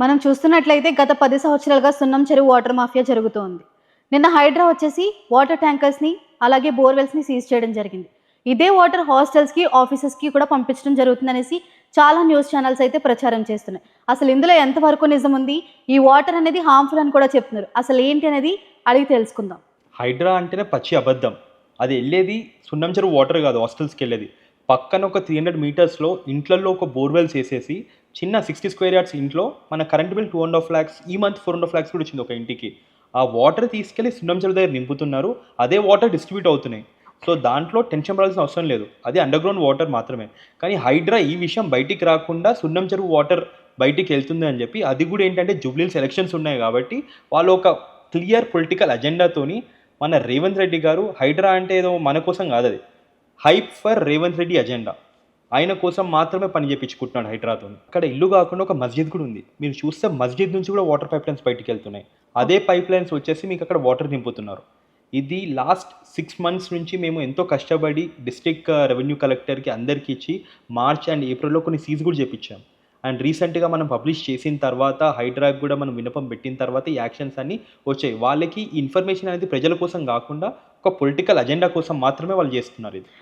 మనం చూస్తున్నట్లయితే గత పది సంవత్సరాలుగా సున్నం చెరువు వాటర్ మాఫియా జరుగుతోంది. నిన్న హైడ్రా వచ్చేసి వాటర్ ట్యాంకర్స్ని అలాగే బోర్వెల్స్ని సీజ్ చేయడం జరిగింది. ఇదే వాటర్ హాస్టల్స్కి ఆఫీసెస్కి కూడా పంపించడం జరుగుతుందనేసి చాలా న్యూస్ ఛానల్స్ అయితే ప్రచారం చేస్తున్నాయి. అసలు ఇందులో ఎంతవరకు నిజం ఉంది? ఈ వాటర్ అనేది హార్మ్ఫుల్ అని కూడా చెప్తున్నారు. అసలు ఏంటి అనేది అడిగి తెలుసుకుందాం. హైడ్రా అంటేనే పచ్చి అబద్ధం. అది వెళ్ళేది సున్నం చెరువు వాటర్ కాదు హాస్టల్స్కి వెళ్ళేది. పక్కన ఒక త్రీ హండ్రెడ్ మీటర్స్లో ఇంట్లలో ఒక బోర్వెల్స్ వేసేసి చిన్న సిక్స్టీ స్క్వేర్ యార్డ్స్ ఇంట్లో మన current bill two and half lakhs ఈ month four and half lakhs కూడా వచ్చింది ఒక ఇంటికి. ఆ వాటర్ తీసుకెళ్ళి సున్నం చెరువు దగ్గర నింపుతున్నారు అదే వాటర్ డిస్ట్రిబ్యూట్ అవుతున్నాయి. సో దాంట్లో టెన్షన్ పడాల్సిన అవసరం లేదు. అది అండర్గ్రౌండ్ వాటర్ మాత్రమే. కానీ హైడ్రా ఈ విషయం బయటికి రాకుండా సున్నం చెరువు వాటర్ బయటికి వెళ్తుంది అని చెప్పి అది కూడా ఏంటంటే జూబ్లీస్ ఎలక్షన్స్ ఉన్నాయి కాబట్టి వాళ్ళు ఒక క్లియర్ పొలిటికల్ అజెండాతోని మన రేవంత్ రెడ్డి గారు హైడ్రా అంటే ఏదో మన కోసం కాదు అది. Hype for Revanth Reddy agenda ఆయన కోసం మాత్రమే పని చేయించుకుంటున్నాడు హైడ్రాతో అక్కడ ఇల్లు కాకుండా ఒక మస్జిద్ కూడా ఉంది. మీరు చూస్తే మస్జిద్ నుంచి కూడా వాటర్ పైప్ లైన్స్ బయటికి వెళ్తున్నాయి. అదే పైప్ లైన్స్ వచ్చేసి మీకు అక్కడ వాటర్ నింపుతున్నారు. ఇది లాస్ట్ సిక్స్ మంత్స్ నుంచి మేము ఎంతో కష్టపడి డిస్ట్రిక్ట్ రెవెన్యూ కలెక్టర్కి అందరికీ ఇచ్చి మార్చ్ అండ్ ఏప్రిల్లో కొన్ని సీజ్ కూడా చేపించాం. అండ్ రీసెంట్గా మనం పబ్లిష్ చేసిన తర్వాత హైడ్రాక్ కూడా మనం వినపం పెట్టిన తర్వాత ఈ యాక్షన్స్ అన్నీ వచ్చాయి. వాళ్ళకి ఇన్ఫర్మేషన్ అనేది ప్రజల కోసం కాకుండా ఒక పొలిటికల్ అజెండా కోసం మాత్రమే వాళ్ళు చేస్తున్నారు ఇది.